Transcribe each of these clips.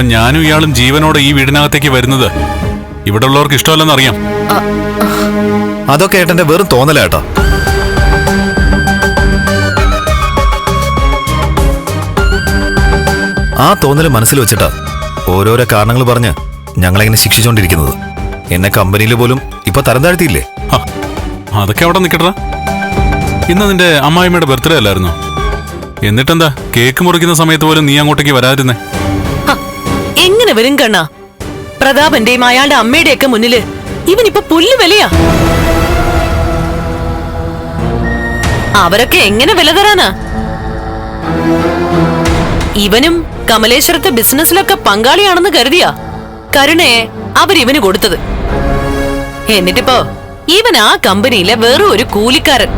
ഇപ്പൊ ഞാനും ഇയാളും ജീവനോടെ ഈ വീടിനകത്തേക്ക് വരുന്നത്. ഇവിടെ ഉള്ളവർക്ക് ഇഷ്ടമല്ലെന്ന് അറിയാം അതൊക്കെ ഏട്ടന്റെ വെറും തോന്നലേട്ടാ ആ തോന്നൽ മനസ്സിൽ വെച്ചിട്ടാ ഓരോരോ കാരണങ്ങൾ പറഞ്ഞ് ഞങ്ങളെങ്ങനെ ശിക്ഷിച്ചോണ്ടിരിക്കുന്നത്. എന്നെ കമ്പനിയിൽ പോലും ഇപ്പൊ തരം താഴ്ത്തിയില്ലേ? അതൊക്കെ അവിടെ നിൽക്കട്ടാ ഇന്ന് നിന്റെ അമ്മായിമ്മയുടെ ബർത്ത്ഡേ അല്ലായിരുന്നു? എന്നിട്ടെന്താ കേക്ക് മുറിക്കുന്ന സമയത്ത് പോലും നീ അങ്ങോട്ടേക്ക് വരാതിരുന്നേ? എങ്ങനെ വരും കണ്ണാ? പ്രതാപന്റെയും അയാളുടെ അമ്മയുടെയൊക്കെ മുന്നിൽ ഇവനിപ്പോ പുല്ല് വിലയാ. അവരൊക്കെ എങ്ങനെ വില തരാനാ? ഇവനും കമലേശ്വരത്തെ ബിസിനസ്സിലൊക്കെ പങ്കാളിയാണെന്ന് കരുതിയാ കരുണയെ അവരിവന് കൊടുത്തത്. എന്നിട്ടിപ്പോ ഇവൻ ആ കമ്പനിയിലെ വെറും ഒരു കൂലിക്കാരൻ.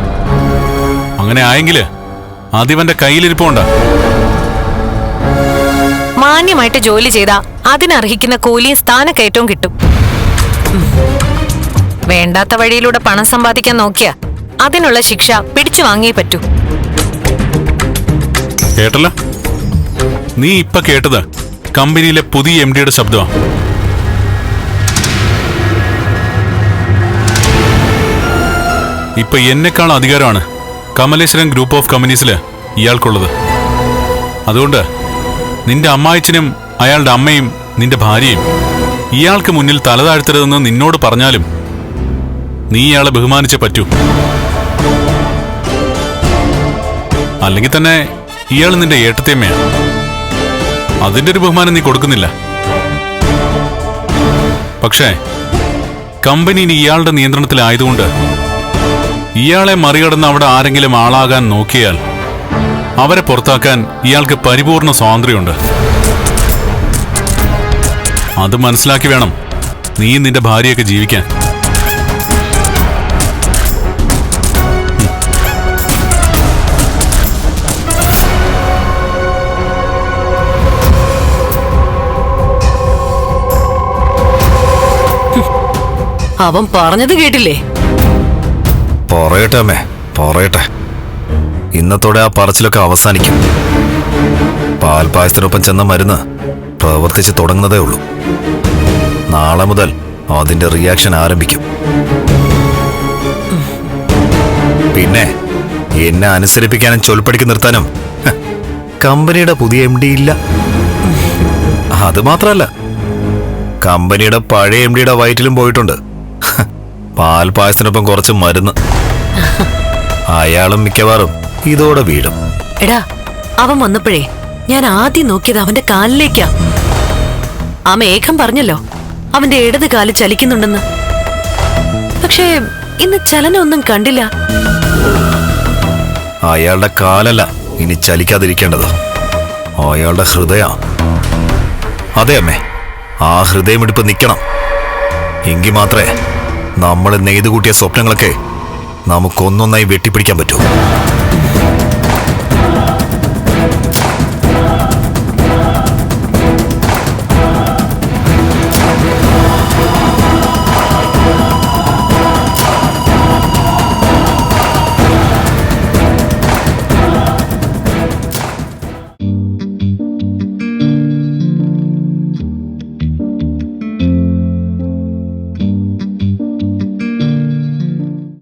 അങ്ങനെ ആയെങ്കിൽ അതിവന്റെ കയ്യിലിരിപ്പുണ്ടാ? മാന്യമായിട്ട് ജോലി ചെയ്താ അതിനർഹിക്കുന്ന കൂലിയും സ്ഥാനക്കയറ്റവും കിട്ടും. വേണ്ടാത്ത വഴിയിലൂടെ പണം സമ്പാദിക്കാൻ നോക്കിയ അതിനുള്ള ശിക്ഷ പിടിച്ചു വാങ്ങിയേ പറ്റൂ. കേട്ടല്ല? നീ ഇപ്പൊ കേട്ടത് കമ്പനിയിലെ പുതിയ എം ഡിയുടെ ശബ്ദമാ. ഇപ്പൊ എന്നെക്കാൾ അധികാരമാണ് കമലേശ്വരം ഗ്രൂപ്പ് ഓഫ് കമ്പനീസിൽ ഇയാൾക്കുള്ളത്. അതുകൊണ്ട് നിന്റെ അമ്മായച്ചനും അയാളുടെ അമ്മയും നിന്റെ ഭാര്യയും ഇയാൾക്ക് മുന്നിൽ തലതാഴ്ത്തരുതെന്ന് നിന്നോട് പറഞ്ഞാലും നീ ഇയാളെ ബഹുമാനിച്ചേ പറ്റൂ. അല്ലെങ്കിൽ തന്നെ ഇയാൾ നിന്റെ ഏട്ടത്തേമ്മയാണ് അതിന്റെ ഒരു ബഹുമാനം നീ കൊടുക്കുന്നില്ല. പക്ഷേ കമ്പനി ഇനി ഇയാളുടെ നിയന്ത്രണത്തിലായതുകൊണ്ട് ഇയാളെ മറികടന്ന് അവിടെ ആരെങ്കിലും ആളാകാൻ നോക്കിയാൽ അവരെ പുറത്താക്കാൻ ഇയാൾക്ക് പരിപൂർണ സ്വാതന്ത്ര്യമുണ്ട്. അത് മനസ്സിലാക്കി വേണം നീ നിന്റെ ഭാര്യയൊക്കെ ജീവിക്കാൻ. അവൻ പറഞ്ഞത് കേട്ടില്ലേ? പറയട്ടെ അമ്മേ പറയട്ടെ. ഇന്നത്തോടെ ആ പറച്ചിലൊക്കെ അവസാനിക്കും. പാൽപായസത്തിനൊപ്പം ചെന്ന മരുന്ന് പ്രവർത്തിച്ച് തുടങ്ങുന്നതേ ഉള്ളൂ. നാളെ മുതൽ അതിന്റെ റിയാക്ഷൻ ആരംഭിക്കും. പിന്നെ എന്നെ അനുസരിപ്പിക്കാനും ചൊൽപ്പടിക്ക് നിർത്താനും കമ്പനിയുടെ പുതിയ എം ഡി ഇല്ല. അത് മാത്രമല്ല കമ്പനിയുടെ പഴയ എം ഡിയുടെ വയറ്റിലും പോയിട്ടുണ്ട്. പാൽപായസത്തിനൊപ്പം കുറച്ച് മരുന്ന്. അയാളും മിക്കവാറും ഇതോടെ വീഴും എടാ അവൻ വന്നപ്പോഴേ ഞാൻ ആദ്യം നോക്കിയത് അവന്റെ കാലിലേക്കാ. ആ മേഘം പറഞ്ഞല്ലോ അവന്റെ ഇടത് കാൽ ചലിക്കുന്നുണ്ടെന്ന്. പക്ഷേ ഇന്ന് ചലനമൊന്നും കണ്ടില്ല. അയാളുടെ കാലല്ല ഇനി ചലിക്കാതിരിക്കേണ്ടത്. അയാളുടെ ഹൃദയ. അതെ അമ്മേ ആ ഹൃദയമിടിപ്പ് നിൽക്കണം എങ്കിൽ മാത്രമേ നമ്മൾ നെയ്തുകൂട്ടിയ സ്വപ്നങ്ങളൊക്കെ നമുക്കൊന്നൊന്നായി വെട്ടിപ്പിടിക്കാൻ പറ്റുമോ